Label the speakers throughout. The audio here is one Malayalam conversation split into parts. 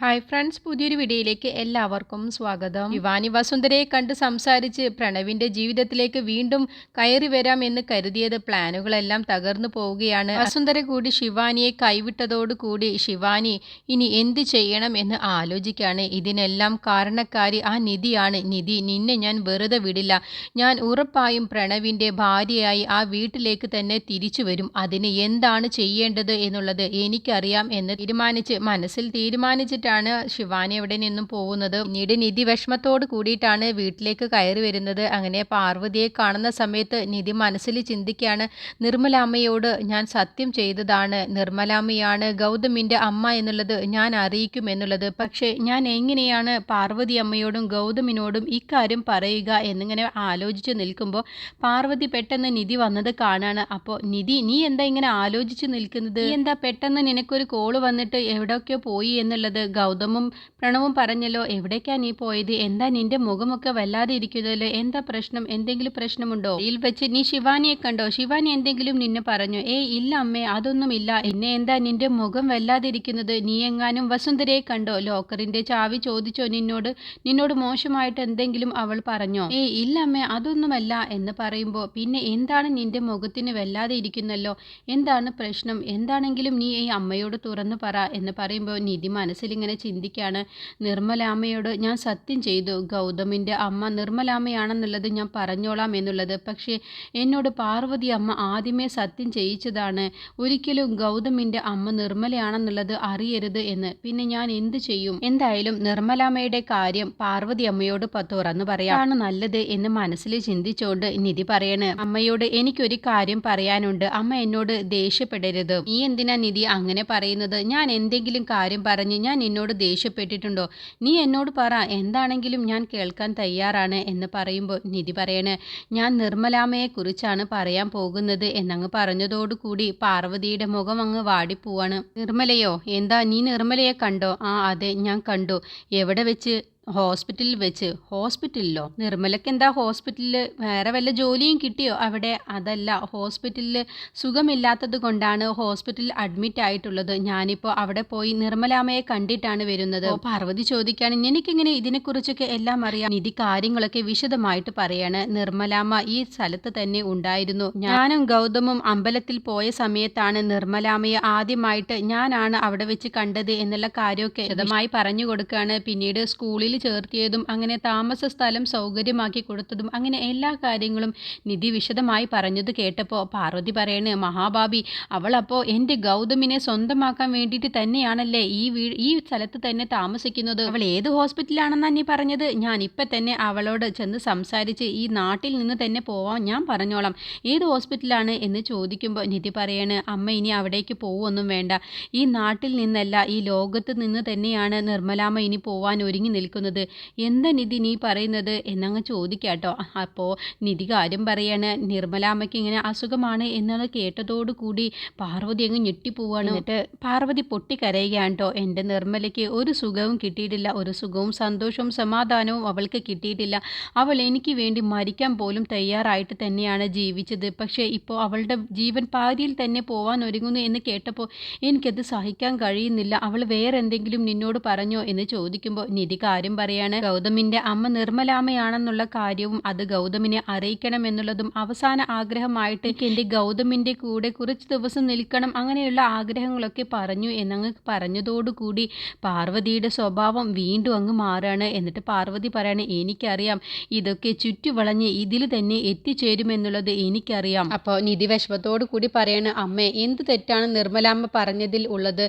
Speaker 1: ഹായ് ഫ്രണ്ട്സ് പുതിയൊരു വീഡിയോയിലേക്ക് എല്ലാവർക്കും സ്വാഗതം. ശിവാനി വസുന്ധരയെ കണ്ട് സംസാരിച്ച് പ്രണവിന്റെ ജീവിതത്തിലേക്ക് വീണ്ടും കയറി വരാം എന്ന് കരുതിയത് പ്ലാനുകളെല്ലാം തകർന്നു പോവുകയാണ്. വസുന്ധര കൂടി ശിവാനിയെ കൈവിട്ടതോടുകൂടി ശിവാനി ഇനി എന്ത് ചെയ്യണം എന്ന് ആലോചിക്കുകയാണ്. ഇതിനെല്ലാം കാരണക്കാരി ആ നിധിയാണ്. നിധി നിന്നെ ഞാൻ വെറുതെ വിടില്ല. ഞാൻ ഉറപ്പായും പ്രണവിന്റെ ഭാര്യയായി ആ വീട്ടിലേക്ക് തന്നെ തിരിച്ചു വരും. അതിന് എന്താണ് ചെയ്യേണ്ടത് എന്നുള്ളത് എനിക്കറിയാം എന്ന് തീരുമാനിച്ച് മനസ്സിൽ തീരുമാനിച്ചിട്ടാണ് ശിവാനി അവിടെ നിന്നും പോകുന്നത്. പിന്നീട് നിധി വിഷമത്തോട് കൂടിയിട്ടാണ് വീട്ടിലേക്ക് കയറി വരുന്നത്. അങ്ങനെ പാർവതിയെ കാണുന്ന സമയത്ത് നിധി മനസ്സിൽ ചിന്തിക്കുകയാണ് നിർമ്മലാമ്മയോട് ഞാൻ സത്യം ചെയ്തതാണ്. നിർമ്മലാമ്മയാണ് ഗൗതമിന്റെ അമ്മ എന്നുള്ളത് ഞാൻ അറിയിക്കും എന്നുള്ളത്. പക്ഷേ ഞാൻ എങ്ങനെയാണ് പാർവതി അമ്മയോടും ഗൗതമിനോടും ഇക്കാര്യം പറയുക? എന്നിങ്ങനെ ആലോചിച്ച് നിൽക്കുമ്പോൾ പാർവതി പെട്ടെന്ന് നിധി വന്നത് കാണാണ്. അപ്പോൾ നിധി നീ എന്താ ഇങ്ങനെ ആലോചിച്ച് നിൽക്കുന്നത്? എന്താ പെട്ടെന്ന് നിനക്കൊരു കോൾ വന്നിട്ട് എവിടെയൊക്കെയോ പോയി എന്നുള്ളത് ഗൗതമും പ്രണവും പറഞ്ഞല്ലോ എവിടേക്കാ നീ പോയത്? എന്താ നിന്റെ മുഖമൊക്കെ വല്ലാതെ ഇരിക്കുന്നല്ലോ എന്താ പ്രശ്നം? എന്തെങ്കിലും പ്രശ്നമുണ്ടോ? ഇതിൽ വെച്ച് നീ ശിവാനിയെ കണ്ടോ? ശിവാനി എന്തെങ്കിലും നിന്നെ പറഞ്ഞു. ഏയ് ഇല്ല അമ്മേ അതൊന്നും ഇല്ല എന്നെ എന്താ നിന്റെ മുഖം വല്ലാതെ ഇരിക്കുന്നത്? നീ എങ്ങാനും വസുന്ധരയെ കണ്ടോ? ലോക്കറിന്റെ ചാവി ചോദിച്ചോ നിന്നോട്? നിന്നോട് മോശമായിട്ട് എന്തെങ്കിലും അവൾ പറഞ്ഞോ? ഏയ് ഇല്ല അമ്മേ അതൊന്നുമല്ല എന്ന് പറയുമ്പോൾ പിന്നെ എന്താണ് നിന്റെ മുഖത്തിന് വല്ലാതെ ഇരിക്കുന്നല്ലോ? എന്താണ് പ്രശ്നം? എന്താണെങ്കിലും നീ ഈ അമ്മയോട് തുറന്നു പറ എന്ന് പറയുമ്പോൾ നിധി മനസ്സിലിങ്ങനെ ചിന്തിക്കുകയാണ് നിർമ്മലാമ്മയോട് ഞാൻ സത്യം ചെയ്തു. ഗൗതമിന്റെ അമ്മ നിർമ്മലാമ്മയാണെന്നുള്ളത് ഞാൻ പറഞ്ഞോളാം എന്നുള്ളത്. പക്ഷേ എന്നോട് പാർവതി അമ്മ ആദ്യമേ സത്യം ചെയ്യിച്ചതാണ്. ഒരിക്കലും ഗൗതമിന്റെ അമ്മ നിർമ്മലയാണെന്നുള്ളത് അറിയരുത് എന്ന്. പിന്നെ ഞാൻ എന്ത് ചെയ്യും? എന്തായാലും നിർമ്മലാമ്മയുടെ കാര്യം പാർവതി അമ്മയോട് തുറന്നു പറയാണ് നല്ലത് എന്ന് മനസ്സിൽ ചിന്തിച്ചുകൊണ്ട് നിധി പറയണ്. അമ്മയോട് എനിക്കൊരു കാര്യം പറയാനുണ്ട്. അമ്മ എന്നോട് ദേഷ്യപ്പെടരുത്. നീ എന്തിനാ നിധി അങ്ങനെ പറയുന്നത്? ഞാൻ എന്തെങ്കിലും കാര്യം പറഞ്ഞ് ഞാൻ നിന്നോട് ദേഷ്യപ്പെട്ടിട്ടുണ്ടോ? നീ എന്നോട് പറ എന്താണെങ്കിലും ഞാൻ കേൾക്കാൻ തയ്യാറാണ് എന്ന് പറയുമ്പോൾ നിധി പറയണേ ഞാൻ നിർമ്മലാമ്മയെക്കുറിച്ചാണ് പറയാൻ പോകുന്നത് എന്നങ്ങ് പറഞ്ഞതോടുകൂടി പാർവതിയുടെ മുഖം അങ്ങ് വാടിപ്പോവാണ്. നിർമ്മലയോ എന്താ നീ നിർമ്മലയെ കണ്ടോ? ആ അതെ ഞാൻ കണ്ടു. എവിടെ വെച്ച് ഹോസ്പിറ്റലിൽ വെച്ച് ഹോസ്പിറ്റലിലോ? നിർമ്മലക്ക് എന്താ ഹോസ്പിറ്റലിൽ വേറെ വല്ല ജോലിയും കിട്ടിയോ? അവിടെ അതല്ല ഹോസ്പിറ്റലിൽ സുഖമില്ലാത്തത് കൊണ്ടാണ് ഹോസ്പിറ്റലിൽ അഡ്മിറ്റ് ആയിട്ടുള്ളത്. ഞാനിപ്പോൾ അവിടെ പോയി നിർമ്മലാമ്മയെ കണ്ടിട്ടാണ് വരുന്നത്. പാർവതി ചോദിക്കുകയാണ് എനിക്കിങ്ങനെ ഇതിനെക്കുറിച്ചൊക്കെ എല്ലാം അറിയാം? നിധി കാര്യങ്ങളൊക്കെ വിശദമായിട്ട് പറയാണ്. നിർമ്മലാമ്മ ഈ സ്ഥലത്ത് തന്നെ ഉണ്ടായിരുന്നു. ഞാനും ഗൗതമും അമ്പലത്തിൽ പോയ സമയത്താണ് നിർമ്മലാമ്മയെ ആദ്യമായിട്ട് ഞാനാണ് അവിടെ വെച്ച് കണ്ടത് എന്നുള്ള കാര്യമൊക്കെ വിശദമായി പറഞ്ഞു കൊടുക്കുകയാണ് പിന്നീട് സ്കൂളിൽ ചേർത്തിയതും അങ്ങനെ താമസ സ്ഥലം സൗകര്യമാക്കി കൊടുത്തതും അങ്ങനെ എല്ലാ കാര്യങ്ങളും നിധി വിശദമായി പറഞ്ഞത് കേട്ടപ്പോൾ പാർവതി പറയണേ മഹാഭാബി അവളപ്പോൾ എന്റെ ഗൗതമിനെ സ്വന്തമാക്കാൻ വേണ്ടിയിട്ട് തന്നെയാണല്ലേ ഈ വീ ഈ സ്ഥലത്ത് തന്നെ താമസിക്കുന്നത്? അവൾ ഏത് ഹോസ്പിറ്റലാണെന്നാണ് നീ പറഞ്ഞത്? ഞാൻ ഇപ്പം തന്നെ അവളോട് ചെന്ന് സംസാരിച്ച് ഈ നാട്ടിൽ നിന്ന് തന്നെ പോവാൻ ഞാൻ പറഞ്ഞോളാം. ഏത് ഹോസ്പിറ്റലാണ്? എന്ന് ചോദിക്കുമ്പോൾ നിധി പറയാണ് അമ്മ ഇനി അവിടേക്ക് പോവൊന്നും വേണ്ട. ഈ നാട്ടിൽ നിന്നല്ല ഈ ലോകത്ത് നിന്ന് തന്നെയാണ് നിർമ്മലാമ്മ ഇനി പോവാൻ ഒരുങ്ങി നിൽക്കുന്നത്. എന്താ നിധി നീ പറയുന്നത്? എന്നങ്ങ് ചോദിക്കാട്ടോ. അപ്പോൾ നിധി കാര്യം പറയാണ് നിർമ്മലാമ്മയ്ക്ക് ഇങ്ങനെ അസുഖമാണ് എന്നത് കേട്ടതോടുകൂടി പാർവതി അങ്ങ് ഞെട്ടിപ്പോവാണ്. എന്നിട്ട് പാർവതി പൊട്ടിക്കരയുകയാണ് കേട്ടോ എന്റെ നിർമ്മലയ്ക്ക് ഒരു സുഖവും കിട്ടിയിട്ടില്ല. ഒരു സുഖവും സന്തോഷവും സമാധാനവും അവൾക്ക് കിട്ടിയിട്ടില്ല. അവൾ എനിക്ക് വേണ്ടി മരിക്കാൻ പോലും തയ്യാറായിട്ട് തന്നെയാണ് ജീവിച്ചത്. പക്ഷേ ഇപ്പോൾ അവളുടെ ജീവൻ പാതിയിൽ തന്നെ പോവാൻ ഒരുങ്ങുന്നു എന്ന് കേട്ടപ്പോൾ എനിക്കത് സഹിക്കാൻ കഴിയുന്നില്ല. അവൾ വേറെ എന്തെങ്കിലും നിന്നോട് പറഞ്ഞോ? എന്ന് ചോദിക്കുമ്പോൾ നിധി കാര്യം പറയാണ്. ഗൗതമിന്റെ അമ്മ നിർമ്മലാമയാണെന്നുള്ള കാര്യവും അത് ഗൗതമിനെ അറിയിക്കണം എന്നുള്ളതും അവസാന ആഗ്രഹമായിട്ട് എന്റെ ഗൗതമിന്റെ കൂടെ കുറച്ച് ദിവസം നിൽക്കണം അങ്ങനെയുള്ള ആഗ്രഹങ്ങളൊക്കെ പറഞ്ഞു എന്നങ്ങ് പറഞ്ഞതോടുകൂടി പാർവതിയുടെ സ്വഭാവം വീണ്ടും അങ്ങ് മാറാണ്. എന്നിട്ട് പാർവതി പറയാണ് എനിക്കറിയാം ഇതൊക്കെ ചുറ്റുവളഞ്ഞ് ഇതിൽ തന്നെ എത്തിച്ചേരുമെന്നുള്ളത് എനിക്കറിയാം. അപ്പോൾ നിധി വിഷമത്തോടു കൂടി പറയാണ് അമ്മേ എന്ത് തെറ്റാണ് നിർമ്മലാമ്മ പറഞ്ഞതിൽ ഉള്ളത്?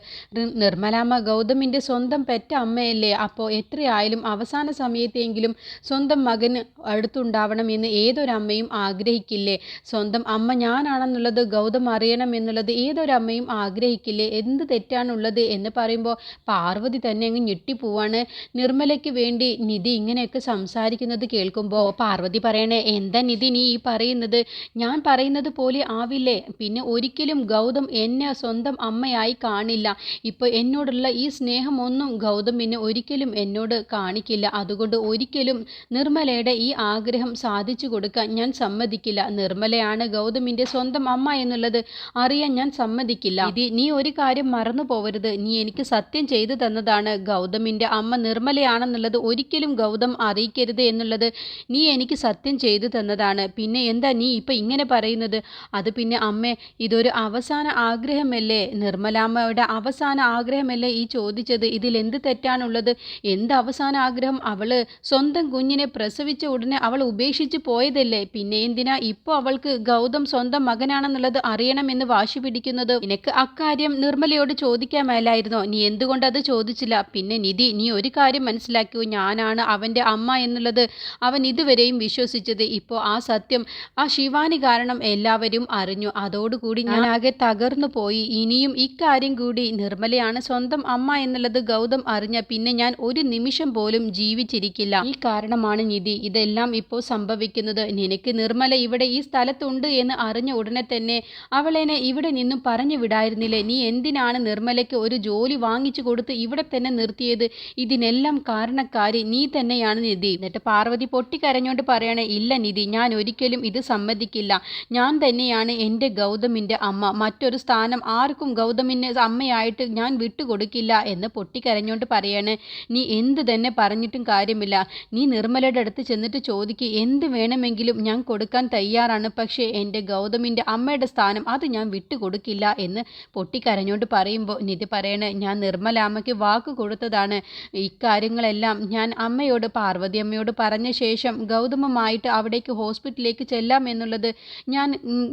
Speaker 1: നിർമ്മലാമ്മ ഗൗതമിന്റെ സ്വന്തം പെറ്റ അമ്മയല്ലേ? അപ്പോൾ എത്രയായാലും അവസാന സമയത്തെങ്കിലും സ്വന്തം മകന് അടുത്തുണ്ടാവണം എന്ന് ഏതൊരമ്മയും ആഗ്രഹിക്കില്ലേ? സ്വന്തം അമ്മ ഞാനാണെന്നുള്ളത് ഗൗതം അറിയണം എന്നുള്ളത് ഏതൊരമ്മയും ആഗ്രഹിക്കില്ലേ? എന്ത് തെറ്റാണുള്ളത് എന്ന് പറയുമ്പോൾ പാർവതി തന്നെ അങ്ങ് ഞെട്ടിപ്പോവാണ്. നിർമ്മലയ്ക്ക് വേണ്ടി നിധി ഇങ്ങനെയൊക്കെ സംസാരിക്കുന്നത് കേൾക്കുമ്പോൾ പാർവതി പറയണേ എന്താ നിധി നീ ഈ പറയുന്നത്? ഞാൻ പറയുന്നത് പോലെ ആവില്ലേ? പിന്നെ ഒരിക്കലും ഗൗതം എന്നെ സ്വന്തം അമ്മയായി കാണില്ല. ഇപ്പോൾ എന്നോടുള്ള ഈ സ്നേഹമൊന്നും ഗൗതം പിന്നെ ഒരിക്കലും എന്നോട് കാണിക്കില്ല. അതുകൊണ്ട് ഒരിക്കലും നിർമ്മലയുടെ ഈ ആഗ്രഹം സാധിച്ചു കൊടുക്കാൻ ഞാൻ സമ്മതിക്കില്ല. നിർമ്മലയാണ് ഗൗതമിന്റെ സ്വന്തം അമ്മ എന്നുള്ളത് അറിയാൻ ഞാൻ സമ്മതിക്കില്ല. ഇത് നീ ഒരു കാര്യം മറന്നു പോവരുത്. നീ എനിക്ക് സത്യം ചെയ്തു തന്നതാണ്. ഗൗതമിന്റെ അമ്മ നിർമ്മലയാണെന്നുള്ളത് ഒരിക്കലും ഗൗതം അറിയിക്കരുത് എന്നുള്ളത് നീ എനിക്ക് സത്യം ചെയ്തു തന്നതാണ്. പിന്നെ എന്താ നീ ഇപ്പം ഇങ്ങനെ പറയുന്നത്? അത് പിന്നെ അമ്മേ ഇതൊരു അവസാന ആഗ്രഹമല്ലേ? നിർമ്മലാമ്മയുടെ അവസാന ആഗ്രഹമല്ലേ ഈ ചോദിച്ചത്? ഇതിൽ എന്ത് തെറ്റാണുള്ളത്? എന്ത് അവസാന ആഗ്രഹം അവൾ. സ്വന്തം കുഞ്ഞിനെ പ്രസവിച്ച ഉടനെ അവൾ ഉപേക്ഷിച്ച് പോയതല്ലേ? പിന്നെ എന്തിനാ ഇപ്പോൾ അവൾക്ക് ഗൗതം സ്വന്തം മകനാണെന്നുള്ളത് അറിയണമെന്ന് വാശി പിടിക്കുന്നത്? നിനക്ക് അക്കാര്യം നിർമ്മലയോട് ചോദിക്കാൻ മേലായിരുന്നോ നീ എന്തുകൊണ്ട് അത് ചോദിച്ചില്ല? പിന്നെ നിധി നീ ഒരു കാര്യം മനസ്സിലാക്കൂ ഞാനാണ് അവന്റെ അമ്മ എന്നുള്ളത് അവൻ ഇതുവരെയും വിശ്വസിച്ചത്. ഇപ്പോൾ ആ സത്യം ആ ശിവാനി കാരണം എല്ലാവരും അറിഞ്ഞു. അതോടുകൂടി ഞാൻ ആകെ തകർന്നു പോയി. ഇനിയും ഇക്കാര്യം കൂടി നിർമ്മലയാണ് സ്വന്തം അമ്മ എന്നുള്ളത് ഗൗതം അറിഞ്ഞ പിന്നെ ഞാൻ ഒരു നിമിഷം പോലും ജീവിച്ചിരിക്കില്ല. ഈ കാരണമാണ് നിധി. ഇതെല്ലാം ഇപ്പോൾ സംഭവിക്കുന്നത്. നിനക്ക് നിർമ്മല ഇവിടെ ഈ സ്ഥലത്തുണ്ട് എന്ന് അറിഞ്ഞ ഉടനെ തന്നെ അവളെന്നെ ഇവിടെ നിന്നും പറഞ്ഞു വിടായിരുന്നില്ലേ? നീ എന്തിനാണ് നിർമ്മലയ്ക്ക് ഒരു ജോലി വാങ്ങിച്ചു കൊടുത്ത് ഇവിടെ തന്നെ നിർത്തിയത്? ഇതിനെല്ലാം കാരണക്കാരി നീ തന്നെയാണ് നിധി. എന്നിട്ട് പാർവതി പൊട്ടിക്കരഞ്ഞോണ്ട് പറയണേ ഇല്ല നിധി ഞാൻ ഒരിക്കലും ഇത് സമ്മതിക്കില്ല. ഞാൻ തന്നെയാണ് എന്റെ ഗൗതമിന്റെ അമ്മ. മറ്റൊരു സ്ഥാനം ആർക്കും ഗൗതമിന് അമ്മയായിട്ട് ഞാൻ വിട്ടുകൊടുക്കില്ല എന്ന് പൊട്ടിക്കരഞ്ഞോണ്ട് പറയാണ് നീ എന്ത് തന്നെ പറഞ്ഞിട്ടും കാര്യമില്ല. നീ നിർമ്മലയുടെ അടുത്ത് ചെന്നിട്ട് ചോദിക്കുക എന്ത് വേണമെങ്കിലും ഞാൻ കൊടുക്കാൻ തയ്യാറാണ് പക്ഷേ എന്റെ ഗൗതമിന്റെ അമ്മയുടെ സ്ഥാനം അത് ഞാൻ വിട്ടുകൊടുക്കില്ല എന്ന് പൊട്ടിക്കരഞ്ഞോണ്ട് പറയുമ്പോൾ നിധി പറയണേ ഞാൻ നിർമ്മല അമ്മയ്ക്ക് വാക്ക് കൊടുത്തതാണ്. ഇക്കാര്യങ്ങളെല്ലാം ഞാൻ അമ്മയോട് പാർവതി അമ്മയോട് പറഞ്ഞ ശേഷം ഗൗതമമായിട്ട് അവിടേക്ക് ഹോസ്പിറ്റലിലേക്ക് ചെല്ലാം എന്നുള്ളത് ഞാൻ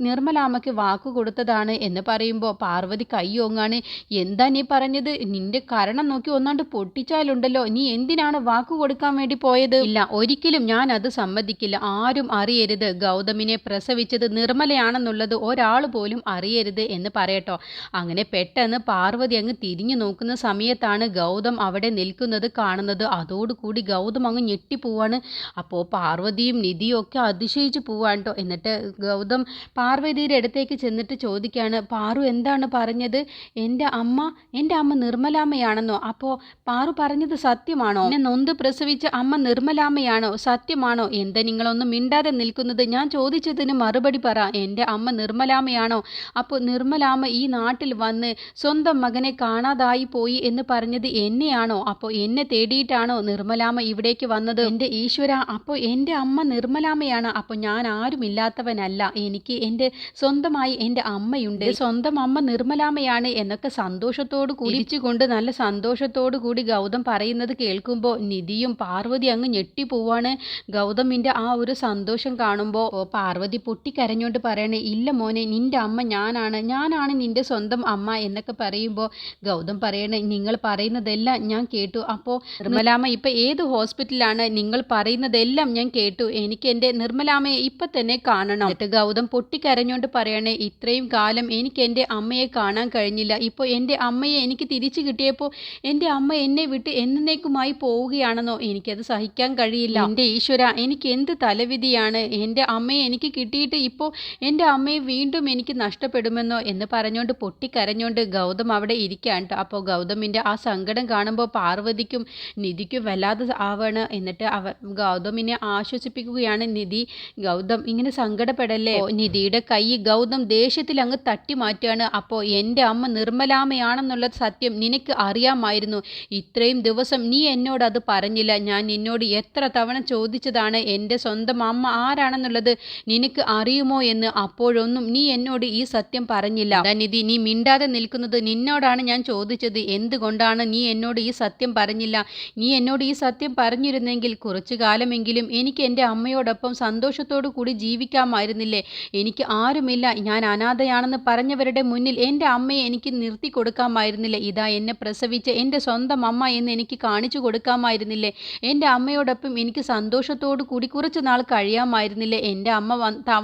Speaker 1: നിർമ്മലാമ്മയ്ക്ക് വാക്ക് കൊടുത്തതാണ് എന്ന് പറയുമ്പോൾ പാർവതി കൈയോങ്ങാണ് എന്താ നീ പറഞ്ഞത്? നിന്റെ കരണം നോക്കി ഒന്നാണ്ട് പൊട്ടിച്ചാലുണ്ടല്ലോ നീ എന്തിനാണ് വാക്ക് കൊടുക്കാൻ വേണ്ടി പോയത്? ഇല്ല ഒരിക്കലും ഞാൻ അത് സമ്മതിക്കില്ല. ആരും അറിയരുത്. ഗൗതമിനെ പ്രസവിച്ചത് നിർമ്മലയാണെന്നുള്ളത് ഒരാൾ പോലും അറിയരുത് എന്ന് പറയട്ടോ. അങ്ങനെ പെട്ടെന്ന് പാർവതി അങ്ങ് തിരിഞ്ഞു നോക്കുന്ന സമയത്താണ് ഗൗതം അവിടെ നിൽക്കുന്നത് കാണുന്നത്. അതോടുകൂടി ഗൗതം അങ്ങ് ഞെട്ടിപ്പോവാണ്. അപ്പോൾ പാർവതിയും നിധിയും ഒക്കെ അതിശയിച്ച് പോവാണ് കേട്ടോ എന്നിട്ട് ഗൗതം പാർവതിയുടെ അടുത്തേക്ക് ചെന്നിട്ട് ചോദിക്കുകയാണ് പാറു എന്താണ് പറഞ്ഞത്? എന്റെ അമ്മ എന്റെ അമ്മ നിർമ്മലാമ്മയാണെന്നോ? അപ്പോൾ പാറു പറഞ്ഞത് സത്യമാണോ? എന്നെ നൊന്ത് പ്രസവിച്ച അമ്മ നിർമ്മലാമ്മയാണോ? സത്യമാണോ? എന്താ നിങ്ങളൊന്നും മിണ്ടാതെ നിൽക്കുന്നത്? ഞാൻ ചോദിച്ചതിന് മറുപടി പറ. എന്റെ അമ്മ നിർമ്മലാമ്മയാണോ? അപ്പോൾ നിർമ്മലാമ്മ ഈ നാട്ടിൽ വന്ന് സ്വന്തം മകനെ കാണാതായി പോയി എന്ന് പറഞ്ഞത് എന്നെയാണോ? അപ്പോൾ എന്നെ തേടിയിട്ടാണോ നിർമ്മലാമ്മ ഇവിടേക്ക് വന്നത്? എന്റെ ഈശ്വര അപ്പോൾ എന്റെ അമ്മ നിർമ്മലാമ്മയാണ്. അപ്പോൾ ഞാൻ ആരുമില്ലാത്തവനല്ല എനിക്ക് എന്റെ സ്വന്തമായി എന്റെ അമ്മയുണ്ട്. സ്വന്തം അമ്മ നിർമ്മലാമ്മയാണ് എന്നൊക്കെ സന്തോഷത്തോട് കുടിച്ചുകൊണ്ട് നല്ല സന്തോഷത്തോടു കൂടി ഗൗതം പറയുന്നത് കേൾക്കുമ്പോൾ നിധിയും പാർവതി അങ്ങ് ഞെട്ടിപ്പോവാണ് ഗൗതമിന്റെ ആ ഒരു സന്തോഷം കാണുമ്പോൾ പാർവതി പൊട്ടിക്കരഞ്ഞോണ്ട് പറയണേ ഇല്ല മോനെ നിന്റെ അമ്മ ഞാനാണ്. ഞാനാണ് നിന്റെ സ്വന്തം അമ്മ എന്നൊക്കെ പറയുമ്പോൾ ഗൗതം പറയണേ നിങ്ങൾ പറയുന്നതെല്ലാം ഞാൻ കേട്ടു. അപ്പോൾ നിർമ്മലാമ്മ ഇപ്പം ഏത് ഹോസ്പിറ്റലാണ് നിങ്ങൾ പറയുന്നതെല്ലാം ഞാൻ കേട്ടു. എനിക്ക് എന്റെ നിർമ്മലാമ്മയെ ഇപ്പം തന്നെ കാണണം. എന്നിട്ട് ഗൗതം പൊട്ടിക്കരഞ്ഞോണ്ട് പറയണേ ഇത്രയും കാലം എനിക്ക് എന്റെ അമ്മയെ കാണാൻ കഴിഞ്ഞില്ല. ഇപ്പോൾ എന്റെ അമ്മയെ എനിക്ക് തിരിച്ചു കിട്ടിയപ്പോൾ എന്റെ അമ്മ എന്നെ വിട്ട് എന്നേക്കുമായി പോവുകയാണെന്നോ എനിക്കത് സഹിക്കാൻ കഴിയില്ല. എന്റെ ഈശ്വര എനിക്ക് എന്ത് തലവിധിയാണ്? എന്റെ അമ്മയെ എനിക്ക് കിട്ടിയിട്ട് ഇപ്പോ എന്റെ അമ്മയെ വീണ്ടും എനിക്ക് നഷ്ടപ്പെടുമെന്നോ എന്ന് പറഞ്ഞുകൊണ്ട് പൊട്ടിക്കരഞ്ഞുകൊണ്ട് ഗൗതം അവിടെ ഇരിക്കാണ്. അപ്പോൾ ഗൗതമിന്റെ ആ സങ്കടം കാണുമ്പോൾ പാർവതിക്കും നിധിക്കും വല്ലാതെ ആവാണ്. എന്നിട്ട് അവ ഗൗതമിനെ ആശ്വസിപ്പിക്കുകയാണ് നിധി. ഗൗതം ഇങ്ങനെ സങ്കടപ്പെടല്ലേ? നിധിയുടെ കൈ ഗൗതം ദേഷ്യത്തിൽ അങ്ങ് തട്ടി മാറ്റുകയാണ്. അപ്പോൾ എന്റെ അമ്മ നിർമ്മലാമയാണെന്നുള്ള സത്യം നിനക്ക് അറിയാമായിരുന്നു. ഇത്രയും ദിവസം നീ എന്നോട് അത് പറഞ്ഞില്ല. ഞാൻ നിന്നോട് എത്ര തവണ ചോദിച്ചതാണ് എന്റെ സ്വന്തം അമ്മ ആരാണെന്നുള്ളത് നിനക്ക് അറിയുമോ എന്ന് അപ്പോഴൊന്നും നീ എന്നോട് ഈ സത്യം പറഞ്ഞില്ല. ധനിധി നിധി നീ മിണ്ടാതെ നിൽക്കുന്നത് നിന്നോടാണ് ഞാൻ ചോദിച്ചത്. എന്തുകൊണ്ടാണ് നീ എന്നോട് ഈ സത്യം പറഞ്ഞില്ല? നീ എന്നോട് ഈ സത്യം പറഞ്ഞിരുന്നെങ്കിൽ കുറച്ചു കാലമെങ്കിലും എനിക്ക് എന്റെ അമ്മയോടൊപ്പം സന്തോഷത്തോടു കൂടി ജീവിക്കാമായിരുന്നില്ലേ? എനിക്ക് ആരുമില്ല. ഞാൻ അനാഥയാണെന്ന് പറഞ്ഞവരുടെ മുന്നിൽ എന്റെ അമ്മയെ എനിക്ക് നിർത്തി കൊടുക്കാമായിരുന്നില്ല ഇതാ എന്നെ പ്രസവിച്ച എന്റെ സ്വന്തം അമ്മ എന്ന് എനിക്ക് കാണിച്ചു കൊടുക്കാമായിരുന്നില്ലേ എന്റെ അമ്മയോടൊപ്പം എനിക്ക് സന്തോഷത്തോടു കൂടി കുറച്ച് നാൾ കഴിയാമായിരുന്നില്ലേ? എന്റെ അമ്മ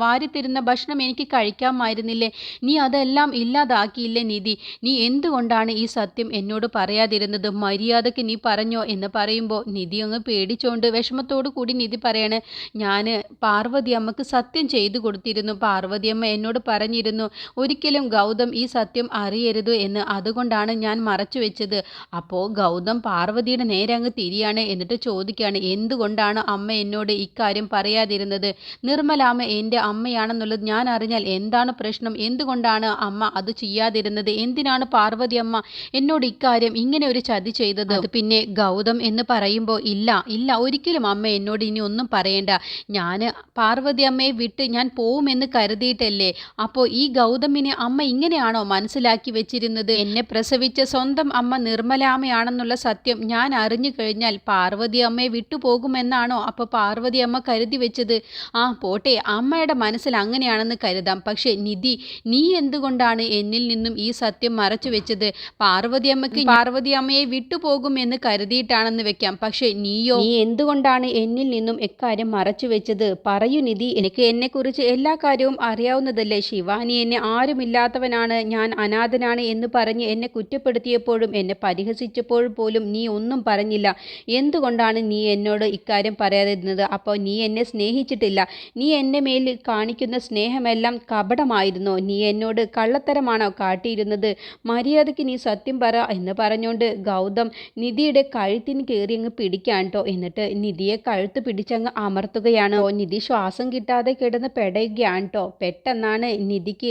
Speaker 1: വാരിത്തരുന്ന ഭക്ഷണം എനിക്ക് കഴിക്കാമായിരുന്നില്ലേ? നീ അതെല്ലാം ഇല്ലാതാക്കിയില്ലേ നിധി? നീ എന്തുകൊണ്ടാണ് ഈ സത്യം എന്നോട് പറയാതിരുന്നത്? മര്യാദയ്ക്ക് നീ പറഞ്ഞോ എന്ന് പറയുമ്പോൾ നിധി അങ്ങ് പേടിച്ചോണ്ട് വിഷമത്തോടു കൂടി നിധി പറയാണ് ഞാൻ പാർവതി അമ്മയ്ക്ക് സത്യം ചെയ്തു കൊടുത്തിരുന്നു. പാർവതി അമ്മ എന്നോട് പറഞ്ഞിരുന്നു ഒരിക്കലും ഗൗതം ഈ സത്യം അറിയരുത് എന്ന് അതുകൊണ്ടാണ് ഞാൻ മറച്ചു വെച്ചത്. അപ്പോൾ ഗൗതം പാർവതിയുടെ നേരെ അങ്ങ് തിരിയാണ് എന്നിട്ട് ചോദിക്കുകയാണ് എന്തുകൊണ്ടാണ് അമ്മ എന്നോട് ഇക്കാര്യം പറയാതിരുന്നത്? നിർമ്മലാമ്മ എന്റെ അമ്മയാണെന്നുള്ളത് ഞാൻ അറിഞ്ഞാൽ എന്താണ് പ്രശ്നം? എന്തുകൊണ്ടാണ് അമ്മ അത് ചെയ്യാതിരുന്നത്? എന്തിനാണ് പാർവതി അമ്മ എന്നോട് ഇക്കാര്യം ഇങ്ങനെ ഒരു ചതി ചെയ്തത്? പിന്നെ ഗൗതം എന്ന് പറയുമ്പോൾ ഇല്ല ഇല്ല ഒരിക്കലും അമ്മ എന്നോട് ഇനി ഒന്നും പറയേണ്ട. ഞാൻ പാർവതി അമ്മയെ വിട്ട് ഞാൻ പോവുമെന്ന് കരുതിയിട്ടല്ലേ? അപ്പോൾ ഈ ഗൗതമിനെ അമ്മ ഇങ്ങനെയാണോ മനസ്സിലാക്കി വെച്ചിരുന്നത്? എന്നെ പ്രസവിച്ച സ്വന്തം അമ്മ നിർമ്മലാമയാണെന്നുള്ള സത്യം ഞാൻ അറിഞ്ഞു കഴിഞ്ഞാൽ പാർവതി അമ്മയെ വിട്ടുപോകുമെന്നാണോ അപ്പോൾ പാർവതി അമ്മ കരുതി വെച്ചത്? ആ പോട്ടെ അമ്മയുടെ മനസ്സിൽ അങ്ങനെയാണെന്ന് കരുതാം. പക്ഷേ നിധി നീ എന്തുകൊണ്ടാണ് എന്നിൽ നിന്നും ഈ സത്യം മറച്ചു വെച്ചത്? പാർവതി അമ്മയ്ക്ക് പാർവതി അമ്മയെ വിട്ടുപോകും എന്ന് കരുതിയിട്ടാണെന്ന് വെക്കാം. പക്ഷേ നീയോ? നീ എന്തുകൊണ്ടാണ് എന്നിൽ നിന്നും എക്കാര്യം മറച്ചു വെച്ചത്? പറയൂ നിധി. എനിക്ക് എന്നെക്കുറിച്ച് എല്ലാ കാര്യവും അറിയാവുന്നതല്ലേ ശിവാനി എന്നെ ആരുമില്ലാത്തവനാണ് ഞാൻ അനാഥനാണ് എന്ന് പറഞ്ഞ് എന്നെ കുറ്റപ്പെടുത്തിയപ്പോഴും എന്നെ പരിഹസിച്ചപ്പോൾ പോലും നീ ഒന്നും പറഞ്ഞില്ല. എന്തുകൊണ്ടാണ് നീ എന്നോട് ഇക്കാര്യം പറയാതിരുന്നത്? അപ്പോൾ നീ എന്നെ സ്നേഹിച്ചിട്ടില്ല. നീ എന്റെ മേൽ കാണിക്കുന്ന സ്നേഹമെല്ലാം കപടമായിരുന്നോ. നീ എന്നോട് കള്ളത്തരമാണോ കാട്ടിയിരുന്നത്? മര്യാദയ്ക്ക് നീ സത്യം പറ എന്ന് പറഞ്ഞുകൊണ്ട് ഗൗതം നിധിയുടെ കഴുത്തിന് കയറി അങ്ങ് പിടിക്കാൻ കേട്ടോ എന്നിട്ട് നിധിയെ കഴുത്ത് പിടിച്ചങ്ങ് അമർത്തുകയാണ്. നിധി ശ്വാസം കിട്ടാതെ കിടന്ന് പെടയുകയാണ് കേട്ടോ പെട്ടെന്നാണ് നിധിക്ക്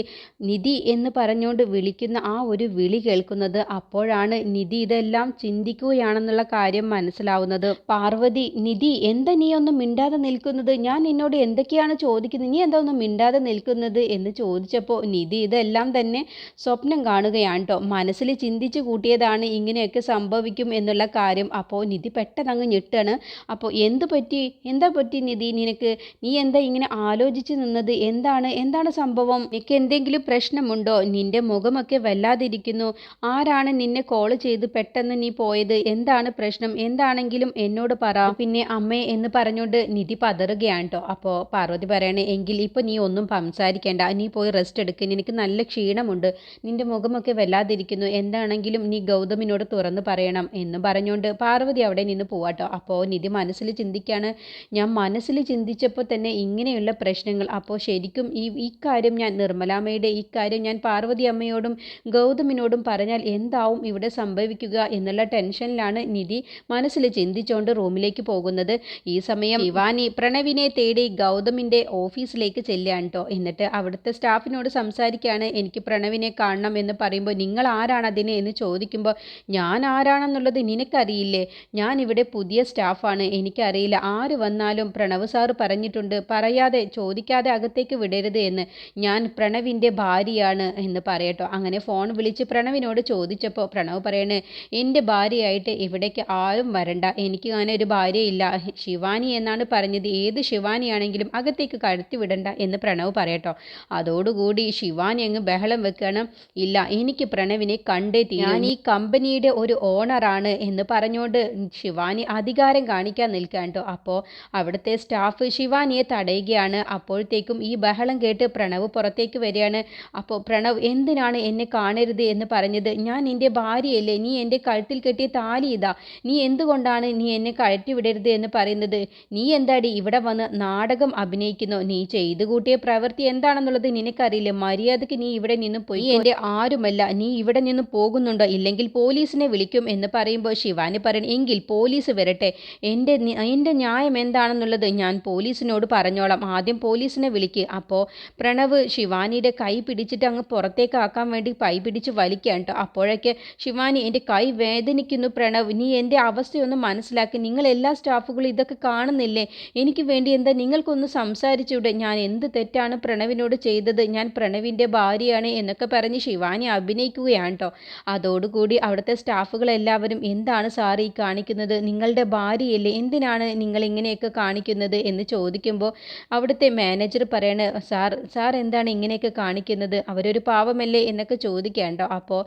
Speaker 1: നിധി എന്ന് പറഞ്ഞുകൊണ്ട് വിളിക്കുന്ന ആ ഒരു വിളി കേൾക്കുന്നത്. അപ്പോഴാണ് നിധി ഇതെല്ലാം ചിന്തിക്കുകയാണെന്നുള്ള കാര്യം മനസ്സിലാവുന്നത്. പാർവതി നിധി എന്താ നീ ഒന്നും മിണ്ടാതെ നിൽക്കുന്നത്? ഞാൻ നിന്നോട് എന്തൊക്കെയാണ് ചോദിക്കുന്നത്? നീ എന്താ ഒന്നും മിണ്ടാതെ നിൽക്കുന്നത്? എന്ന് ചോദിച്ചപ്പോൾ നിധി ഇതെല്ലാം തന്നെ സ്വപ്നം കാണുകയാണ് കേട്ടോ മനസ്സിൽ ചിന്തിച്ചു കൂട്ടിയതാണ് ഇങ്ങനെയൊക്കെ സംഭവിക്കും എന്നുള്ള കാര്യം. അപ്പോൾ നിധി പെട്ടെന്ന് അങ്ങ് ഞെട്ടാണ്. അപ്പോൾ എന്ത് പറ്റി? എന്താ പറ്റി നിധി നിനക്ക്? നീ എന്താ ഇങ്ങനെ ആലോചിച്ച് നിന്നത്? എന്താണ്? എന്താണ് സംഭവം? നിനക്ക് എന്തെങ്കിലും പ്രശ്നമുണ്ടോ? നിന്റെ മുഖമൊക്കെ വല്ലാതിരിക്കുന്നു. ആരാണ് നിന്നെ കോൾ ചെയ്ത് പെട്ടെന്ന് നീ പോയത്? എന്താണ് പ്രശ്നം? എന്താണെങ്കിലും എന്നോട് പറ. പിന്നെ അമ്മേ എന്ന് പറഞ്ഞുകൊണ്ട് നിധി പതറുകയാണ് കേട്ടോ അപ്പോൾ പാർവതി പറയണേ എങ്കിൽ ഇപ്പോൾ നീ ഒന്നും സംസാരിക്കേണ്ട. നീ പോയി റെസ്റ്റ് എടുക്കുക നിനക്ക് നല്ല ക്ഷീണമുണ്ട്. നിന്റെ മുഖമൊക്കെ വല്ലാതിരിക്കുന്നു. എന്താണെങ്കിലും നീ ഗൗതമിനോട് തുറന്ന് പറയണം. എന്ന് പറഞ്ഞുകൊണ്ട് പാർവതി അവിടെ നിന്ന് പോവാട്ടോ അപ്പോൾ നിധി മനസ്സിൽ ചിന്തിക്കുകയാണ് ഞാൻ മനസ്സിൽ ചിന്തിച്ചപ്പോൾ തന്നെ ഇങ്ങനെയുള്ള പ്രശ്നങ്ങൾ. അപ്പോൾ ശരിക്കും ഈ ഇക്കാര്യം കാര്യം ഞാൻ നിർമ്മലാമ്മയുടെ ഇക്കാര്യം കാര്യം ഞാൻ പാർവതി അമ്മയോടും ഗൗതമിനോടും പറഞ്ഞാൽ എന്താവും ഇവിടെ സംഭവിക്കുക എന്നുള്ള ടെൻഷനിലാണ് നിധി മനസ്സിൽ ചിന്തിച്ചുകൊണ്ട് റൂമിലേക്ക് പോകുന്നത്. ഈ സമയം ശിവാനി പ്രണവിനെ തേടി ഗൗതമിന്റെ ഓഫീസിലേക്ക് ചെല്ലുകയാണ് കേട്ടോ എന്നിട്ട് അവിടുത്തെ സ്റ്റാഫിനോട് സംസാരിക്കുകയാണ്. എനിക്ക് പ്രണവിനെ കാണണം എന്ന് പറയുമ്പോൾ നിങ്ങൾ ആരാണ് അതിന് എന്ന് ചോദിക്കുമ്പോൾ ഞാൻ ആരാണെന്നുള്ളത് നിനക്കറിയില്ലേ? ഞാൻ ഇവിടെ പുതിയ സ്റ്റാഫാണ്. എനിക്കറിയില്ല. ആര് വന്നാലും പ്രണവ് സാറ് പറഞ്ഞിട്ടുണ്ട്. പറയാതെ ചോദിക്കാതെ അകത്തേക്ക് വിടരുത് എന്ന്. ഞാൻ പ്രണവിന്റെ ഭാര്യയാണ് എന്ന് പറയട്ടോ അങ്ങനെ ഫോൺ വിളിച്ച് പ്രണവിനോട് ചോദിച്ചപ്പോൾ പ്രണവ് പറയണേ എന്റെ ഭാര്യയായിട്ട് ഇവിടേക്ക് ആരും വരണ്ട. എനിക്ക് അങ്ങനെ ഒരു ഭാര്യയില്ല. ശിവാനി എന്നാണ് പറഞ്ഞത്. ഏത് ശിവാനിയാണെങ്കിലും അകത്തേക്ക് കഴുത്തി വിടണ്ട എന്ന് പ്രണവ് പറയട്ടോ. അതോടുകൂടി ശിവാനി അങ്ങ് ബഹളം വെക്കണം. ഇല്ല എനിക്ക് പ്രണവിനെ കണ്ടേ ഞാൻ ഈ കമ്പനിയുടെ ഒരു ഓണറാണ് എന്ന് പറഞ്ഞുകൊണ്ട് ശിവാനി അധികാരം കാണിക്കാൻ നിൽക്കാൻ കേട്ടോ. അപ്പോൾ അവിടുത്തെ സ്റ്റാഫ് ശിവാനിയെ തടയുകയാണ്. അപ്പോഴത്തേക്കും ഈ ബഹളം കേട്ട് പ്രണവ് പുറത്തേക്ക് വരികയാണ്. അപ്പോൾ പ്രണവ് എന്തിനാണ് എന്നെ കാണരുത് എന്ന് പറഞ്ഞത്? ഞാൻ നിന്റെ ഭാര്യയല്ലേ. നീ എന്റെ കഴുത്തിൽ കെട്ടിയ താലി ഇതാ. നീ എന്തുകൊണ്ടാണ് നീ എന്നെ കഴറ്റി വിടരുത് എന്ന് പറയുന്നത്? നീ എന്താടി ഇവിടെ വന്ന് നാടകം അഭിനയിക്കുന്നു? നീ ചെയ്തു കൂട്ടിയ പ്രവൃത്തി എന്താണെന്നുള്ളത് നിനക്കറിയില്ല? മര്യാദയ്ക്ക് നീ ഇവിടെ നിന്ന് പോയി എന്റെ ആരുമല്ല. നീ ഇവിടെ നിന്ന് പോകുന്നുണ്ടോ? ഇല്ലെങ്കിൽ പോലീസിനെ വിളിക്കും എന്ന് പറയുമ്പോൾ ശിവാനി പറയണം എങ്കിൽ പോലീസ് വരട്ടെ. എന്റെ എന്റെ ന്യായം എന്താണെന്നുള്ളത് ഞാൻ പോലീസിനോട് പറഞ്ഞോളാം. ആദ്യം പോലീസിനെ വിളിക്ക്. അപ്പോൾ പ്രണവ് ശിവാനിയുടെ കൈ പിടിച്ചിട്ട് അങ്ങ് പുറത്തേക്ക് ആക്കാൻ വേണ്ടി കൈ പിടിച്ച് വലിക്കുകയാണ് കേട്ടോ. അപ്പോഴൊക്കെ ശിവാനി എന്റെ കൈ വേദനിക്കുന്നു പ്രണവ്. നീ എന്റെ അവസ്ഥയൊന്ന് മനസ്സിലാക്കി. നിങ്ങൾ എല്ലാ സ്റ്റാഫുകളും ഇതൊക്കെ കാണുന്നില്ലേ? എനിക്ക് വേണ്ടി എന്താ നിങ്ങൾക്കൊന്ന് സംസാരിച്ചൂടെ ഞാൻ എന്ത് തെറ്റാണ് പ്രണവിനോട് ചെയ്തത്? ഞാൻ പ്രണവിന്റെ ഭാര്യയാണ് എന്നൊക്കെ പറഞ്ഞ് ശിവാനി അഭിനയിക്കുകയാണ് കേട്ടോ അതോടുകൂടി അവിടുത്തെ സ്റ്റാഫുകളെല്ലാവരും എന്താണ് സാറി കാണിക്കുന്നത്? നിങ്ങളുടെ ഭാര്യയല്ലേ? എന്തിനാണ് നിങ്ങൾ ഇങ്ങനെയൊക്കെ കാണിക്കുന്നത്? എന്ന് ചോദിക്കുമ്പോൾ അവിടുത്തെ മാനേജർ പറയണ സാർ സാർ എന്താണ് ഇങ്ങനെയൊക്കെ കാണിക്കുന്നത്? അവരൊരു പാവമല്ലേ? എന്നൊക്കെ ചോദിക്കേണ്ടോ അപ്പോൾ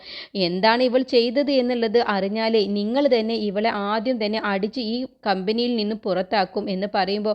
Speaker 1: എന്താണ് ഇവൾ ചെയ്തത് എന്നുള്ളത് അറിഞ്ഞാലേ നിങ്ങൾ തന്നെ ഇവളെ ആദ്യം തന്നെ അടിച്ച് ഈ കമ്പനിയിൽ നിന്ന് പുറത്താക്കും എന്ന് പറയുമ്പോൾ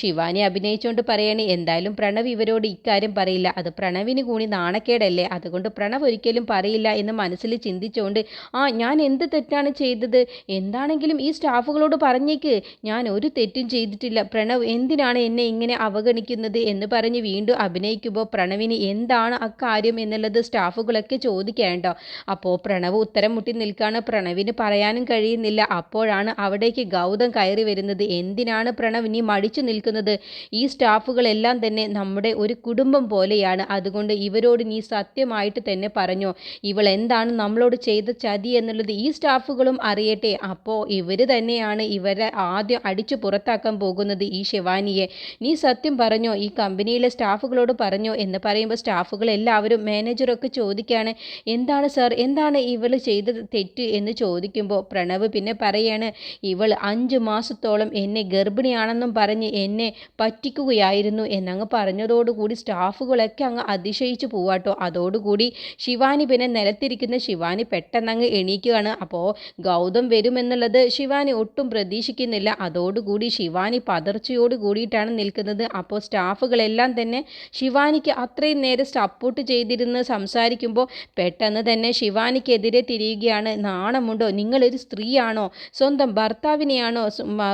Speaker 1: ശിവാനി അഭിനയിച്ചുകൊണ്ട് പറയണേ എന്തായാലും പ്രണവ് ഇവരോട് ഇക്കാര്യം പറയില്ല. അത് പ്രണവിന് കൂടി നാണക്കേടല്ലേ? അതുകൊണ്ട് പ്രണവ് ഒരിക്കലും പറയില്ല എന്ന് മനസ്സിൽ ചിന്തിച്ചുകൊണ്ട് ആ ഞാൻ എന്ത് തെറ്റാണ് ചെയ്തത്? എന്താണെങ്കിലും ഈ സ്റ്റാഫുകളോട് പറഞ്ഞേക്ക്. ഞാൻ ഒരു തെറ്റും ചെയ്തിട്ടില്ല. പ്രണവ് എന്തിനാണ് എന്നെ ഇങ്ങനെ അവഗണിക്കുന്നത്? എന്ന് പറഞ്ഞ് വീണ്ടും അഭിനയിക്കുമ്പോൾ പ്രണവിന് എന്താണ് അക്കാര്യം എന്നുള്ളത് സ്റ്റാഫുകളൊക്കെ ചോദിക്കേണ്ടോ അപ്പോൾ പ്രണവ് ഉത്തരം മുട്ടി നിൽക്കാണ്. പ്രണവിന് പറയാനും കഴിയുന്നില്ല. അപ്പോഴാണ് അവിടേക്ക് ഗൗതം കയറി വരുന്നത്. എന്തിനാണ് പ്രണവ് ഇനി മടിച്ചു നിൽക്കുന്നത്? ഈ സ്റ്റാഫുകളെല്ലാം തന്നെ നമ്മുടെ ഒരു കുടുംബം പോലെയാണ്. അതുകൊണ്ട് ഇവരോട് നീ സത്യമായിട്ട് തന്നെ പറഞ്ഞു. ഇവൾ എന്താണ് നമ്മളോട് ചെയ്ത ചതി എന്നുള്ളത് ഈ സ്റ്റാഫുകളും അറിയട്ടെ. അപ്പോൾ ഇവർ തന്നെയാണ് ഇവരെ ആദ്യം അടിച്ചു പുറത്താക്കാൻ പോകുന്നത് ഈ ശിവാനിയെ. നീ സത്യം പറഞ്ഞോ ഈ കമ്പനിയിലെ സ്റ്റാഫുകളോട് പറഞ്ഞോ എന്ന് പറയുമ്പോൾ സ്റ്റാഫുകൾ എല്ലാവരും മാനേജറൊക്കെ ചോദിക്കുകയാണ് എന്താണ് സാർ എന്താണ് ഇവൾ ചെയ്തത് തെറ്റ്? എന്ന് ചോദിക്കുമ്പോൾ പ്രണവ് പിന്നെ പറയാണ് ഇവൾ അഞ്ച് മാസത്തോളം എന്നെ ഗർഭിണിയാണെന്നും പറഞ്ഞ് എന്നെ പറ്റിക്കുകയായിരുന്നു എന്നങ്ങ് പറഞ്ഞതോടുകൂടി സ്റ്റാഫുകളൊക്കെ അങ്ങ് അതിശയിച്ചു പോവാട്ടോ. അതോടുകൂടി ശിവാനി പിന്നെ നിലത്തിരിക്കുന്ന ശിവാനി പെട്ടെന്ന് അങ്ങ് എണീക്കുകയാണ്. അപ്പോൾ ഗൗതം വരുമെന്നുള്ളത് ശിവാനി ഒട്ടും പ്രതീക്ഷിക്കുന്നില്ല. അതോടുകൂടി ശിവാനി പതർച്ചയോട് കൂടിയിട്ടാണ് നിൽക്കുന്നത്. അപ്പോൾ സ്റ്റാഫുകളെല്ലാം തന്നെ ശിവാനിക്ക് അത്രയും നേരം സപ്പോർട്ട് ചെയ്തിരുന്ന് സംസാരിക്കുമ്പോൾ പെട്ടെന്ന് തന്നെ ശിവാനിക്കെതിരെ തിരിയുകയാണ്. നാണമുണ്ടോ? നിങ്ങളൊരു സ്ത്രീയാണോ? സ്വന്തം ഭർത്താവിനെയാണോ?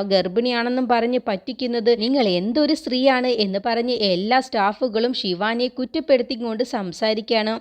Speaker 1: ഗർഭിണിയാണെന്നും പറഞ്ഞ് പറ്റിക്കുന്നത് നിങ്ങൾ എന്തൊരു സ്ത്രീയാണ് എന്ന് പറഞ്ഞ് എല്ലാ സ്റ്റാഫുകളും ശിവാനിയെ കുറ്റപ്പെടുത്തിക്കൊണ്ട് സംസാരിക്കുകയാണ്.